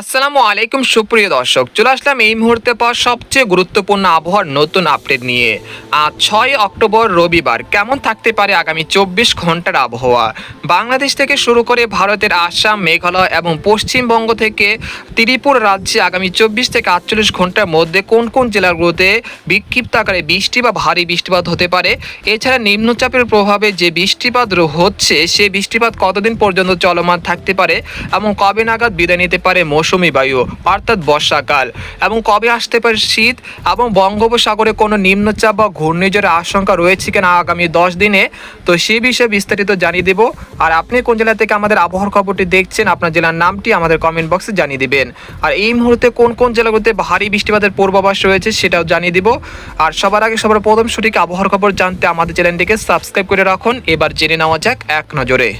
আসসালামু আলাইকুম, সুপ্রিয় দর্শক। চলে আসলাম এই মুহূর্তে পর সবচেয়ে গুরুত্বপূর্ণ আবহাওয়ার নতুন আপডেট নিয়ে। আজ ছয় অক্টোবর, রবিবার। কেমন থাকতে পারে আগামী চব্বিশ ঘণ্টার আবহাওয়া? বাংলাদেশ থেকে শুরু করে ভারতের আসাম, মেঘালয় এবং পশ্চিমবঙ্গ থেকে ত্রিপুরা রাজ্যে আগামী চব্বিশ থেকে আটচল্লিশ ঘণ্টার মধ্যে কোন কোন জেলাগুলোতে বিক্ষিপ্ত আকারে বৃষ্টি বা ভারী বৃষ্টিপাত হতে পারে? এছাড়া নিম্নচাপের প্রভাবে যে বৃষ্টিপাত হচ্ছে সেই বৃষ্টিপাত কতদিন পর্যন্ত চলমান থাকতে পারে এবং কবে নাগাদ বিদায় নিতে পারে মৌসুমি বায়ু, অর্থাৎ বর্ষাকাল। এবং কবে আসতে পারে শীত? এবং বঙ্গোপসাগরে কোনো নিম্নচাপ বা ঘূর্ণিঝড়ের আশঙ্কা রয়েছে কিনা আগামী দশ দিনে? তো সেই বিষয়ে বিস্তারিত জানিয়ে দেব। আর আপনি কোন জেলা থেকে আমাদের আবহাওয়ার খবরটি দেখছেন, আপনার জেলার নামটি আমাদের কমেন্ট বক্সে জানিয়ে দিবেন। আর এই মুহূর্তে কোন কোন জেলাগুলোতে ভারী বৃষ্টিপাতের পূর্বাভাস রয়েছে সেটাও জানিয়ে দিব। আর সবার আগে সবার প্রথম সঠিক আবহাওয়ার খবর জানতে আমাদের চ্যানেলটিকে সাবস্ক্রাইব করে রাখুন। এবার জেনে নেওয়া যাক এক নজরে।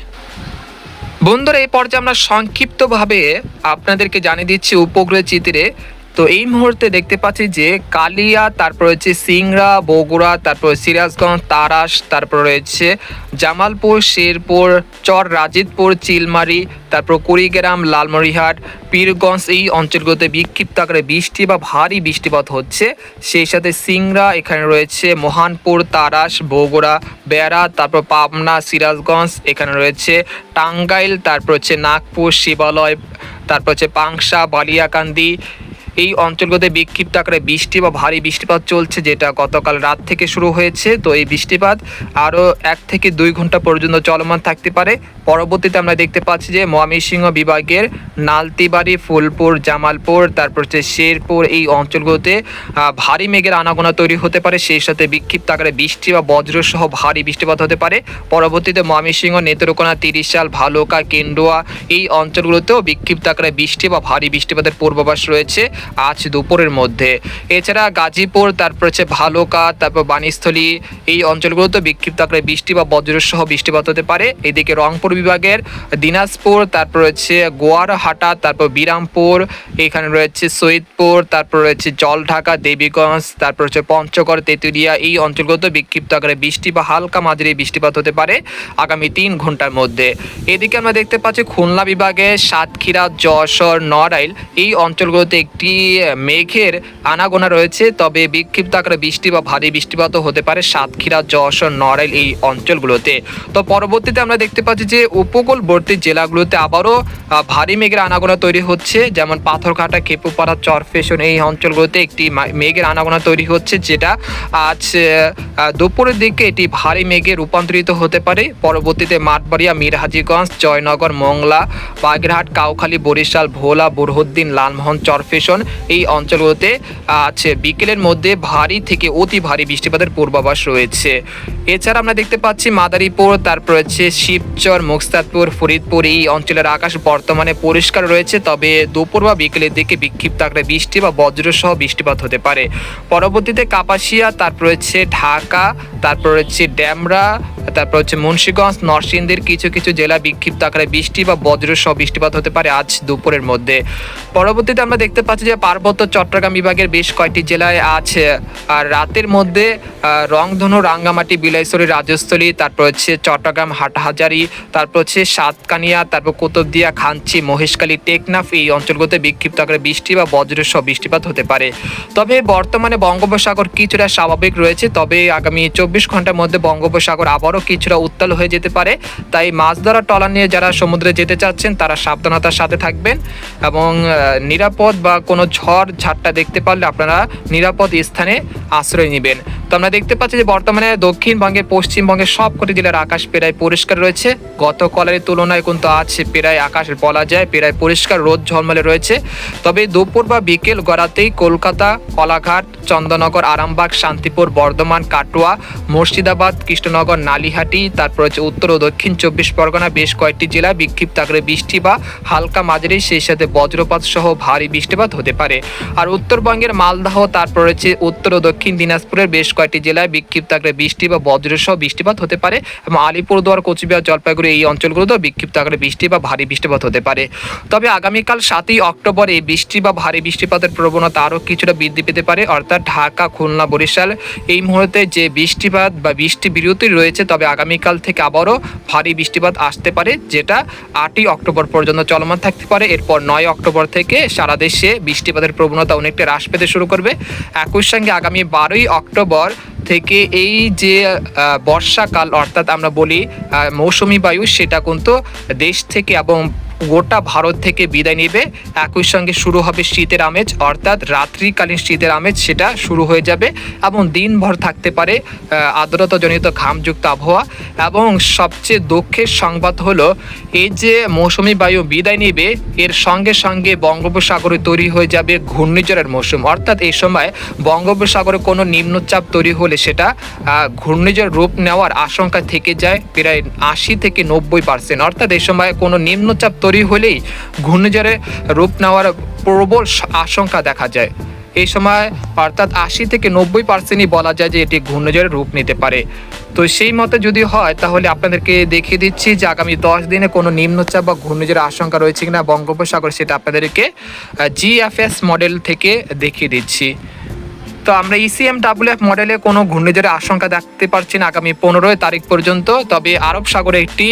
বন্ধুরা এই পর্যায়ে আমরা সংক্ষিপ্তভাবে আপনাদেরকে জানিয়ে দিচ্ছি উপগ্রহ চিত্রে তো এই মুহূর্তে দেখতে পাচ্ছি যে কালিয়া, তারপর রয়েছে সিংড়া, বগুড়া, তারপর সিরাজগঞ্জ, তারাস, তারপর রয়েছে জামালপুর, শেরপুর, চর রাজিতপুর চিলমারি, তারপর কুড়িগ্রাম লালমরিহাট পীরগঞ্জ এই অঞ্চলগুলোতে বিক্ষিপ্ত আকারে বৃষ্টি বা ভারী বৃষ্টিপাত হচ্ছে। সেই সাথে সিংড়া, এখানে রয়েছে মহানপুর, তারাস, বগুড়া, বেড়া, তারপর পাবনা, সিরাজগঞ্জ, এখানে রয়েছে টাঙ্গাইল, তারপর হচ্ছে নাগপুর, শিবালয়, তারপর হচ্ছে পাংশা, বালিয়াকান্দি এই অঞ্চলগুলোতে বিক্ষিপ্ত আকারে বৃষ্টি বা ভারী বৃষ্টিপাত চলছে, যেটা গতকাল রাত থেকে শুরু হয়েছে। তো এই বৃষ্টিপাত আরও এক থেকে দুই ঘণ্টা পর্যন্ত চলমান থাকতে পারে। পরবর্তীতে আমরা দেখতে পাচ্ছি যে ময়মনসিংহ বিভাগের নালতিবাড়ি, ফুলপুর, জামালপুর, তারপর হচ্ছে শেরপুর এই অঞ্চলগুলোতে ভারী মেঘের আনাগোনা তৈরি হতে পারে। সেই সাথে বিক্ষিপ্ত আকারে বৃষ্টি বা বজ্রসহ ভারী বৃষ্টিপাত হতে পারে। পরবর্তীতে ময়মনসিংহ, নেত্রকোনা, তিরিশাল, ভালুকা কেন্ডুয়া এই অঞ্চলগুলোতেও বিক্ষিপ্ত আকারে বৃষ্টি বা ভারী বৃষ্টিপাতের পূর্বাভাস রয়েছে। আজ দুপুরের মধ্যে। এছাড়া গাজীপুর, তারপর হচ্ছে ভালুকা, তারপর বাণীস্থলী, এই অঞ্চলগুলোতে বিক্ষিপ্ত আকারে বৃষ্টি বা বজ্রসহ বৃষ্টিপাত হতে পারে। এদিকে রংপুর বিভাগের দিনাজপুর, তারপর রয়েছে গোয়ারহাটা, তারপর বিরামপুর, এখানে রয়েছে সৈয়দপুর, তারপর রয়েছে জলঢাকা, দেবীগঞ্জ, তারপর হচ্ছে পঞ্চগড়, তেঁতুলিয়া, এই অঞ্চলগুলোতে বিক্ষিপ্ত আকারে বৃষ্টি বা হালকা মাঝারি বৃষ্টিপাত হতে পারে আগামী তিন ঘণ্টার মধ্যে। এদিকে আমরা দেখতে পাচ্ছি খুলনা বিভাগে সাতক্ষীরা, যশোর, নড়াইল এই অঞ্চলগুলোতে একটি মেঘের আনাগোনা রয়েছে, তবে বিক্ষিপ্ত আকারে বৃষ্টি বা ভারী বৃষ্টিপাতও হতে পারে সাতক্ষীরা, যশোর, নড়াইল এই অঞ্চলগুলোতে। তো পরবর্তীতে আমরা দেখতে পাচ্ছি যে উপকূলবর্তী জেলাগুলোতে আবারও ভারী মেঘের আনাগোনা তৈরি হচ্ছে, যেমন পাথরঘাটা, খেপুপাড়া, চরফেশন এই অঞ্চলগুলোতে একটি মেঘের আনাগোনা তৈরি হচ্ছে, যেটা আজ দুপুরের দিকে এটি ভারী মেঘে রূপান্তরিত হতে পারে। পরবর্তীতে মাঠবাড়িয়া, মিরহাজিগঞ্জ, জয়নগর, মংলা, বাগেরহাট, কাউখালী, বরিশাল, ভোলা, বুরহুদ্দিন, লালমোহন, চরফেশন এই অঞ্চলগুলোতে আজ বিকেলের মধ্যে ভারী থেকে অতি ভারী বৃষ্টিপাতের পূর্বাভাস রয়েছে। এছাড়া আমরা দেখতে পাচ্ছি মাদারীপুর, তারপর হচ্ছে শিবচর, মুক্তাদপুর, ফরিদপুর এই অঞ্চলের আকাশ বর্তমানে পরিষ্কার রয়েছে, তবে দুপুর বা বিকেলের দিকে বিক্ষিপ্ত আকারে বৃষ্টি বা বজ্রসহ বৃষ্টিপাত হতে পারে। পরবর্তীতে কাপাসিয়া, তারপর হচ্ছে ঢাকা, তারপর হচ্ছে ড্যামরা তারপর হচ্ছে মুন্সীগঞ্জ, নরসিংদীর কিছু কিছু জেলা বিক্ষিপ্ত আকারে বৃষ্টি বা বজ্রসহ বৃষ্টিপাত হতে পারে আজ দুপুরের মধ্যে। পরবর্তীতে আমরা দেখতে পাচ্ছি যে পার্বত্য চট্টগ্রাম বিভাগের বেশ কয়েকটি জেলায় আছে। আর রাতের মধ্যে রংধনু, রাঙ্গামাটি, বিলাইছড়ি, রাজস্থলী, তারপর হচ্ছে চট্টগ্রাম, হাটহাজারি, তারপর হচ্ছে সাতকানিয়া, তারপর কুতুবদিয়া, খাঞ্চি, মহেশখালী, টেকনাফ এই অঞ্চলগুলোতে বিক্ষিপ্ত আকারে বৃষ্টি বা বজ্রসহ বৃষ্টিপাত হতে পারে। তবে বর্তমানে বঙ্গোপসাগর কিছুটা স্বাভাবিক রয়েছে। তবে আগামী চব্বিশ ঘণ্টার মধ্যে বঙ্গোপসাগর আবারও কিছুটা উত্তাল হয়ে যেতে পারে। তাই মাছ ধরা টলা নিয়ে যারা সমুদ্রে যেতে চাচ্ছেন, তারা সাবধানতার সাথে থাকবেন এবং নিরাপদ বা কোনো ঝড় ঝাড়টা দেখতে পারলে আপনারা নিরাপদ স্থানে আশ্রয় নেবেন। তো আমরা দেখতে পাচ্ছি যে বর্তমানে দক্ষিণবঙ্গের, পশ্চিমবঙ্গের সবকটি জেলার আকাশ প্রায় পরিষ্কার রয়েছে। গতকালের তুলনায় কিন্তু আজ প্রায় আকাশ বলা যায়, প্রায় পরিষ্কার রোদ ঝলমলে রয়েছে। তবে দুপুর বা বিকেল গড়াতেই কলকাতা, কলাঘাট চন্দননগর আরামবাগ, শান্তিপুর, বর্ধমান, কাটোয়া, মুর্শিদাবাদ, কৃষ্ণনগর, নালিহাটি, তারপর হচ্ছে উত্তর ও দক্ষিণ চব্বিশ পরগনা বেশ কয়েকটি জেলা, বিক্ষিপ্ত আকারে বৃষ্টি বা হালকা মাঝারি, সেই সাথে বজ্রপাত সহ ভারী বৃষ্টিপাত হতে পারে। আর উত্তরবঙ্গের মালদাহ, তারপর রয়েছে উত্তর ও দক্ষিণ দিনাজপুরের বেশ কয়েকটি জেলায় বিক্ষিপ্ত আকারে বৃষ্টি বা বজ্রসহ বৃষ্টিপাত হতে পারে এবং আলিপুরদুয়ার, কোচবিহার, জলপাইগুড়ি এই অঞ্চলগুলোতেও বিক্ষিপ্ত আকারে বৃষ্টি বা ভারী বৃষ্টিপাত হতে পারে। তবে আগামীকাল সাতই অক্টোবরে বৃষ্টি বা ভারী বৃষ্টিপাতের প্রবণতা আরও কিছুটা বৃদ্ধি পেতে পারে। অর্থাৎ ঢাকা, খুলনা, বরিশাল এই মুহূর্তে যে বৃষ্টিপাত বা বৃষ্টি বিরতি রয়েছে, তবে আগামীকাল থেকে আবারও ভারী বৃষ্টিপাত আসতে পারে, যেটা আটই অক্টোবর পর্যন্ত চলমান থাকতে পারে। এরপর নয় অক্টোবর থেকে সারা দেশে বৃষ্টিপাতের প্রবণতা অনেকটা হ্রাস পেতে শুরু করবে। একই সঙ্গে আগামী বারোই অক্টোবর থেকে এই যে বর্ষাকাল অর্থাৎ আমরা বলি মৌসুমি বায়ু সেটা কিন্তু দেশ থেকে এবং গোটা ভারত থেকে বিদায় নেবে। একই সঙ্গে শুরু হবে শীতের আমেজ, অর্থাৎ রাত্রিকালীন শীতের আমেজ সেটা শুরু হয়ে যাবে এবং দিনভর থাকতে পারে আর্দ্রতাজনিত ঘামযুক্ত আবহাওয়া। এবং সবচেয়ে দুঃখের সংবাদ হলো, এই যে মৌসুমি বায়ু বিদায় নেবে, এর সঙ্গে সঙ্গে বঙ্গোপসাগরে তৈরি হয়ে যাবে ঘূর্ণিঝড়ের মৌসুম। অর্থাৎ এই সময় বঙ্গোপসাগরে কোনো নিম্নচাপ তৈরি হলে সেটা ঘূর্ণিঝড় রূপ নেওয়ার আশঙ্কা থেকে যায় প্রায় আশি থেকে নব্বই পার্সেন্ট অর্থাৎ এই সময় কোনো নিম্নচাপ তৈরি হলেই ঘূর্ণিঝড়ে রূপ নেওয়ার প্রবল আশঙ্কা দেখা যায়। এই সময় অর্থাৎ আশি থেকে নব্বই পার্সেন্টই বলা যায় যে এটি ঘূর্ণিঝড়ের রূপ নিতে পারে। তো সেই মতে যদি হয়, তাহলে আপনাদেরকে দেখিয়ে দিচ্ছি যে আগামী দশ দিনে কোনো নিম্নচাপ বা ঘূর্ণিঝড়ের আশঙ্কা রয়েছে কিনা বঙ্গোপসাগর, সেটা আপনাদেরকে জিএফএস মডেল থেকে দেখিয়ে দিচ্ছি। তো আমরা ইসিএম ডাব্লিউএফ মডেলে কোনো ঘূর্ণিঝড়ের আশঙ্কা দেখতে পারছি না আগামী পনেরোই তারিখ পর্যন্ত। তবে আরব সাগরে একটি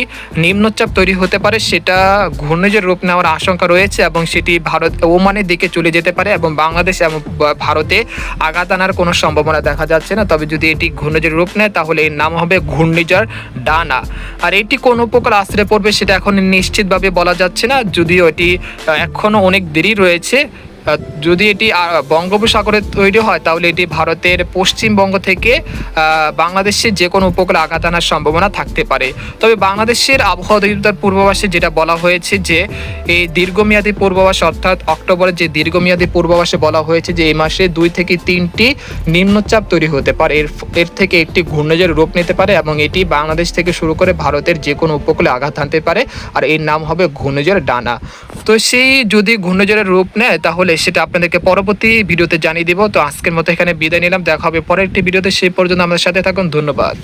নিম্নচাপ তৈরি হতে পারে, সেটা ঘূর্ণিঝড় রূপ নেওয়ার আশঙ্কা রয়েছে এবং সেটি ভারত ওমানের দিকে চলে যেতে পারে এবং বাংলাদেশ এবং ভারতে আঘাত আনার কোনো সম্ভাবনা দেখা যাচ্ছে না। তবে যদি এটি ঘূর্ণিঝড় রূপ নেয়, তাহলে এর নাম হবে ঘূর্ণিঝড় ডানা। আর এটি কোন প্রকার আশ্রয় পড়বে, সেটা এখন নিশ্চিতভাবে বলা যাচ্ছে না, যদিও এটি এখনও অনেক দেরি রয়েছে। যদি এটি বঙ্গোপসাগরে তৈরি হয়, তাহলে এটি ভারতের পশ্চিমবঙ্গ থেকে বাংলাদেশের যে কোনো উপকূলে আঘাত আনার সম্ভাবনা থাকতে পারে। তবে বাংলাদেশের আবহাওয়া অধিদপ্তর পূর্বাভাসে যেটা বলা হয়েছে যে, এই দীর্ঘমেয়াদী পূর্বাভাস, অর্থাৎ অক্টোবরের যে দীর্ঘমেয়াদী পূর্বাভাসে বলা হয়েছে যে, এই মাসে দুই থেকে তিনটি নিম্নচাপ তৈরি হতে পারে। এর এর থেকে একটি ঘূর্ণিঝড় রূপ নিতে পারে এবং এটি বাংলাদেশ থেকে শুরু করে ভারতের যে কোনো উপকূলে আঘাত আনতে পারে, আর এর নাম হবে ঘূর্ণিঝড় ডানা। তো সেই যদি ঘূর্ণিঝড়ের রূপ নেয়, তাহলে সেটা আপনাদেরকে পরবর্তী ভিডিওতে জানিয়ে দিব। তো আজকের মতো এখানে বিদায় নিলাম। দেখা হবে পরের একটি ভিডিওতে। সেই পর্যন্ত আমাদের সাথে থাকুন। ধন্যবাদ।